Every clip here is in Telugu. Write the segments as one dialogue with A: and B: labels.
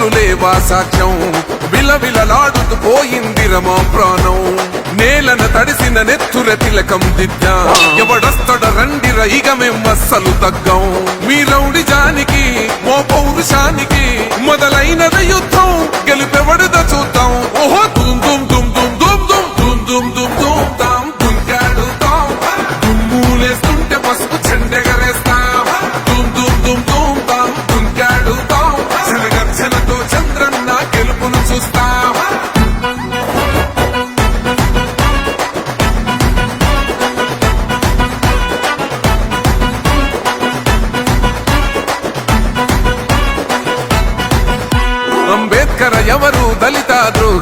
A: కత్తులు లేవా సాక్ష్యం? విలవిలలాడుతూ పోయింది రమా ప్రాణం. నేలన తడిసిన నెత్తుర తిలకం దిద్దా. ఎవడొస్తడ రండిర ఇక మేమస్సలు తగ్గం. మీ రౌడి జానికి మో పౌరుషానికి మొదలైనద యుద్ధం. గెలుపెవడుద చూద్దాం. ఓహో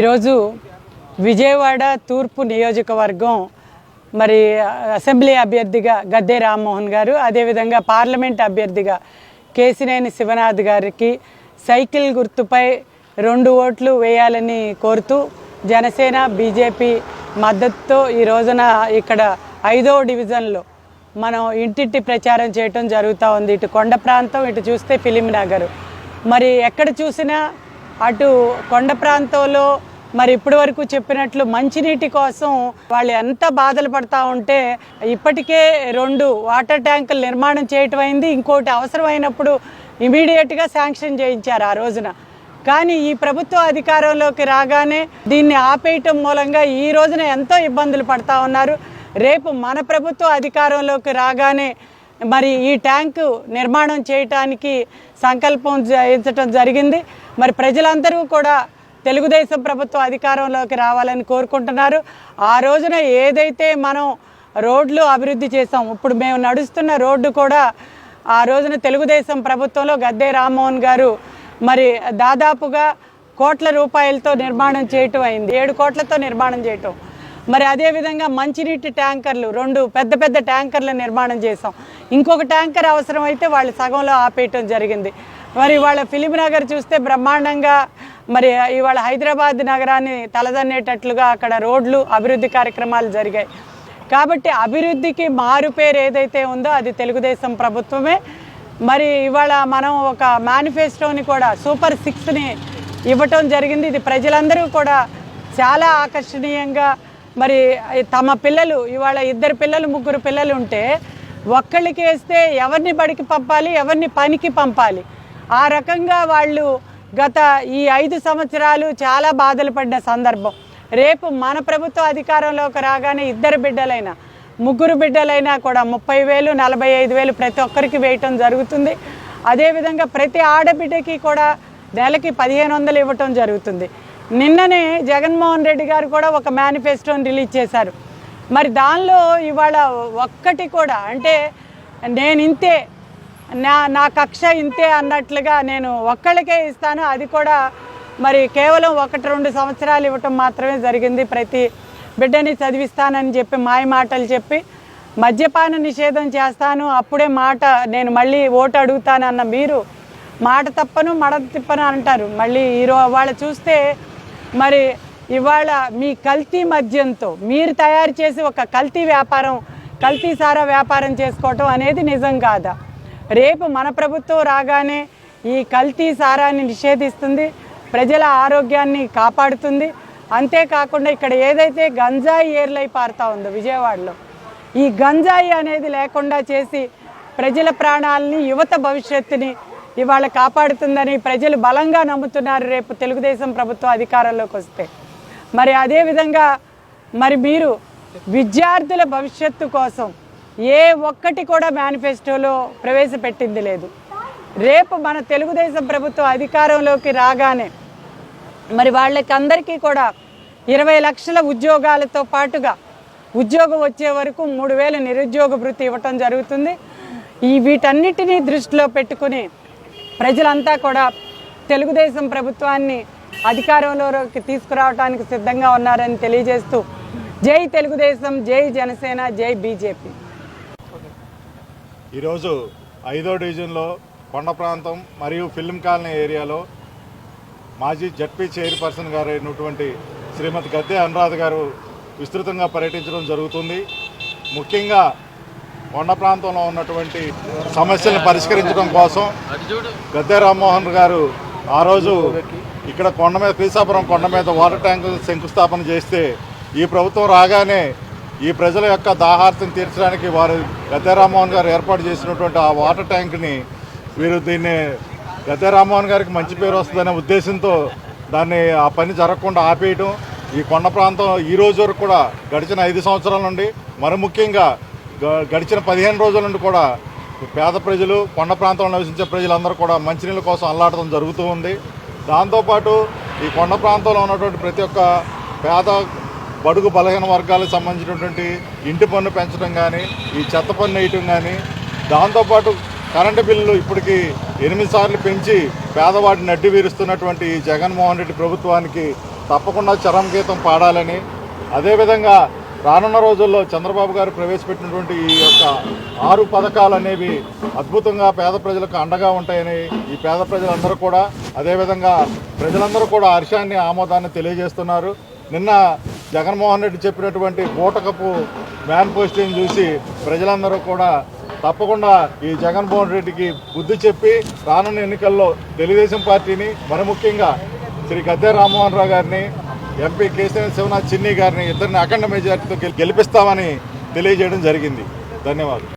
B: ఈరోజు విజయవాడ తూర్పు నియోజకవర్గం మరి అసెంబ్లీ అభ్యర్థిగా గద్దె రామ్మోహన్ గారు అదేవిధంగా పార్లమెంట్ అభ్యర్థిగా కేసినేని శివనాథ్ గారికి సైకిల్ గుర్తుపై రెండు ఓట్లు వేయాలని కోరుతూ జనసేన బీజేపీ మద్దతుతో ఈ రోజున ఇక్కడ ఐదో డివిజన్లో మనం ఇంటింటి ప్రచారం చేయటం జరుగుతూ ఉంది. ఇటు కొండ ప్రాంతం ఇటు చూస్తే ఫిలిం నగర్. మరి ఎక్కడ చూసినా అటు కొండ ప్రాంతంలో మరి ఇప్పటి వరకు చెప్పినట్లు మంచినీటి కోసం వాళ్ళు ఎంత బాధలు పడతా ఉంటే ఇప్పటికే రెండు వాటర్ ట్యాంకులు నిర్మాణం చేయటం అయింది. ఇంకోటి అవసరమైనప్పుడు ఇమీడియట్గా శాంక్షన్ చేయించారు ఆ రోజున. కానీ ఈ ప్రభుత్వ అధికారంలోకి రాగానే దీన్ని ఆపేయటం మూలంగా ఈ రోజున ఎంతో ఇబ్బందులు పడతా ఉన్నారు. రేపు మన ప్రభుత్వ అధికారంలోకి రాగానే మరి ఈ ట్యాంకు నిర్మాణం చేయటానికి సంకల్పం చేయించటం జరిగింది. మరి ప్రజలందరూ కూడా తెలుగుదేశం ప్రభుత్వం అధికారంలోకి రావాలని కోరుకుంటున్నారు. ఆ రోజున ఏదైతే మనం రోడ్లు అభివృద్ధి చేసాం ఇప్పుడు మేము నడుస్తున్న రోడ్డు కూడా ఆ రోజున తెలుగుదేశం ప్రభుత్వంలో గద్దే రామ్మోహన్ గారు మరి దాదాపుగా కోట్ల రూపాయలతో నిర్మాణం చేయటం అయింది. ఏడు కోట్లతో నిర్మాణం చేయటం. మరి అదేవిధంగా మంచినీటి ట్యాంకర్లు రెండు పెద్ద పెద్ద ట్యాంకర్లు నిర్మాణం చేసాం ఇంకొక ట్యాంకర్ అవసరమైతే వాళ్ళు సగంలో ఆపేయటం జరిగింది. మరి వాళ్ళ ఫిలిం నగర్ చూస్తే బ్రహ్మాండంగా మరి ఇవాళ హైదరాబాద్ నగరాన్ని తలదన్నేటట్లుగా అక్కడ రోడ్లు అభివృద్ధి కార్యక్రమాలు జరిగాయి. కాబట్టి అభివృద్ధికి మారు పేరు ఏదైతే ఉందో అది తెలుగుదేశం ప్రభుత్వమే. మరి ఇవాళ మనం ఒక మేనిఫెస్టోని కూడా సూపర్ సిక్స్ని ఇవ్వటం జరిగింది. ఇది ప్రజలందరూ కూడా చాలా ఆకర్షణీయంగా మరి తమ పిల్లలు ఇవాళ ఇద్దరు పిల్లలు ముగ్గురు పిల్లలు ఉంటే ఒక్కళ్ళకి వేస్తే ఎవరిని బడికి పంపాలి ఎవరిని పనికి పంపాలి? ఆ రకంగా వాళ్ళు గత ఈ ఐదు సంవత్సరాలు చాలా బాధలు పడిన సందర్భం. రేపు మన ప్రభుత్వ అధికారంలోకి రాగానే ఇద్దరు బిడ్డలైనా ముగ్గురు బిడ్డలైనా కూడా ముప్పై వేలు నలభై ఐదు వేలు ప్రతి ఒక్కరికి వేయటం జరుగుతుంది. అదేవిధంగా ప్రతి ఆడబిడ్డకి కూడా నెలకి పదిహేను వందలు ఇవ్వటం జరుగుతుంది. నిన్ననే జగన్మోహన్ రెడ్డి గారు కూడా ఒక మేనిఫెస్టోని రిలీజ్ చేశారు. మరి దానిలో ఇవాళ ఒక్కటి కూడా అంటే నేను ఇంతే నా నా కక్ష ఇంతే అన్నట్లుగా నేను ఒక్కళ్ళకే ఇస్తాను. అది కూడా మరి కేవలం ఒకటి రెండు సంవత్సరాలు ఇవ్వటం మాత్రమే జరిగింది. ప్రతి బిడ్డని చదివిస్తానని చెప్పి మాయ మాటలు చెప్పి మద్యపాన నిషేధం చేస్తాను. అప్పుడే మాట నేను మళ్ళీ ఓటు అడుగుతానన్న మీరు మాట తప్పను మడ తిప్పను అంటారు. మళ్ళీ ఈరో వాళ్ళ చూస్తే మరి ఇవాళ మీ కల్తీ మద్యంతో మీరు తయారు చేసి ఒక కల్తీ వ్యాపారం కల్తీ సారా వ్యాపారం చేసుకోవటం అనేది నిజం కాదా? రేపు మన ప్రభుత్వం రాగానే ఈ కల్తీ సారాన్ని నిషేధిస్తుంది ప్రజల ఆరోగ్యాన్ని కాపాడుతుంది. అంతేకాకుండా ఇక్కడ ఏదైతే గంజాయి ఏర్లై పారుతా ఉందో విజయవాడలో ఈ గంజాయి అనేది లేకుండా చేసి ప్రజల ప్రాణాలని యువత భవిష్యత్తుని ఇవాళ కాపాడుతుందని ప్రజలు బలంగా నమ్ముతున్నారు రేపు తెలుగుదేశం ప్రభుత్వం అధికారంలోకి వస్తే. మరి అదేవిధంగా మరి మీరు విద్యార్థుల భవిష్యత్తు కోసం ఏ ఒక్కటి కూడా మేనిఫెస్టోలో ప్రవేశపెట్టింది లేదు. రేపు మన తెలుగుదేశం ప్రభుత్వం అధికారంలోకి రాగానే మరి వాళ్ళకి అందరికీ కూడా ఇరవై లక్షల ఉద్యోగాలతో పాటుగా ఉద్యోగం వచ్చే వరకు మూడు వేల నిరుద్యోగ వృత్తి ఇవ్వటం జరుగుతుంది. ఈ వీటన్నిటినీ దృష్టిలో పెట్టుకుని ప్రజలంతా కూడా తెలుగుదేశం ప్రభుత్వాన్ని అధికారంలోకి తీసుకురావడానికి సిద్ధంగా ఉన్నారని తెలియజేస్తూ జై తెలుగుదేశం జై జనసేన జై బీజేపీ.
C: ఈరోజు ఐదో డివిజన్లో కొండ ప్రాంతం మరియు ఫిల్మ్ కాలనీ ఏరియాలో మాజీ జడ్పీ చైర్పర్సన్ గారు అయినటువంటి శ్రీమతి గద్దె అనురాధ గారు విస్తృతంగా పర్యటించడం జరుగుతుంది. ముఖ్యంగా కొండ ప్రాంతంలో ఉన్నటువంటి సమస్యలను పరిష్కరించడం కోసం గద్దె రామ్మోహన్ గారు ఆ రోజు ఇక్కడ కొండ మీద శ్రీశాపురం కొండ మీద వాటర్ ట్యాంకు శంకుస్థాపన చేస్తే ఈ ప్రభుత్వం రాగానే ఈ ప్రజల యొక్క దాహార్తిని తీర్చడానికి వారు గద్దె గారు ఏర్పాటు చేసినటువంటి ఆ వాటర్ ట్యాంక్ని వీరు దీన్ని గద్దె గారికి మంచి పేరు వస్తుందనే ఉద్దేశంతో దాన్ని ఆ పని జరగకుండా ఆపేయటం. ఈ కొండ ప్రాంతం ఈ రోజు వరకు కూడా గడిచిన ఐదు సంవత్సరాల నుండి మరి ముఖ్యంగా గ- గడిచిన పదిహేను రోజుల నుండి కూడా పేద ప్రజలు కొండ ప్రాంతంలో నివసించే ప్రజలందరూ కూడా మంచినీళ్ళ కోసం అల్లాడటం జరుగుతూ ఉంది. దాంతోపాటు ఈ కొండ ప్రాంతంలో ఉన్నటువంటి ప్రతి ఒక్క పేద బడుగు బలహీన వర్గాలకు సంబంధించినటువంటి ఇంటి పన్ను పెంచడం కానీ ఈ చెత్త పన్ను వేయటం కానీ దాంతోపాటు కరెంటు బిల్లులు ఇప్పటికి ఎనిమిది సార్లు పెంచి పేదవాడిని అడ్డు వీరుస్తున్నటువంటి ఈ జగన్మోహన్ రెడ్డి ప్రభుత్వానికి తప్పకుండా చరం గీతం పాడాలని అదేవిధంగా రానున్న రోజుల్లో చంద్రబాబు గారు ప్రవేశపెట్టినటువంటి ఈ యొక్క ఆరు పథకాలు అనేవి అద్భుతంగా పేద ప్రజలకు అండగా ఉంటాయని ఈ పేద ప్రజలందరూ కూడా అదేవిధంగా ప్రజలందరూ కూడా హర్షాన్ని ఆమోదాన్ని తెలియజేస్తున్నారు. నిన్న జగన్మోహన్ రెడ్డి చెప్పినటువంటి బూటకపు మేనిఫెస్టోని చూసి ప్రజలందరూ కూడా తప్పకుండా ఈ జగన్మోహన్ రెడ్డికి బుద్ధి చెప్పి రానున్న ఎన్నికల్లో తెలుగుదేశం పార్టీని మరి ముఖ్యంగా శ్రీ గద్దె రామ్మోహన్ రావు గారిని ఎంపీ కేసీఆర్ శివనాథ్ చిన్ని గారిని ఇద్దరిని అఖండ మెజార్టీతో గెలిపిస్తామని తెలియజేయడం జరిగింది. ధన్యవాదాలు.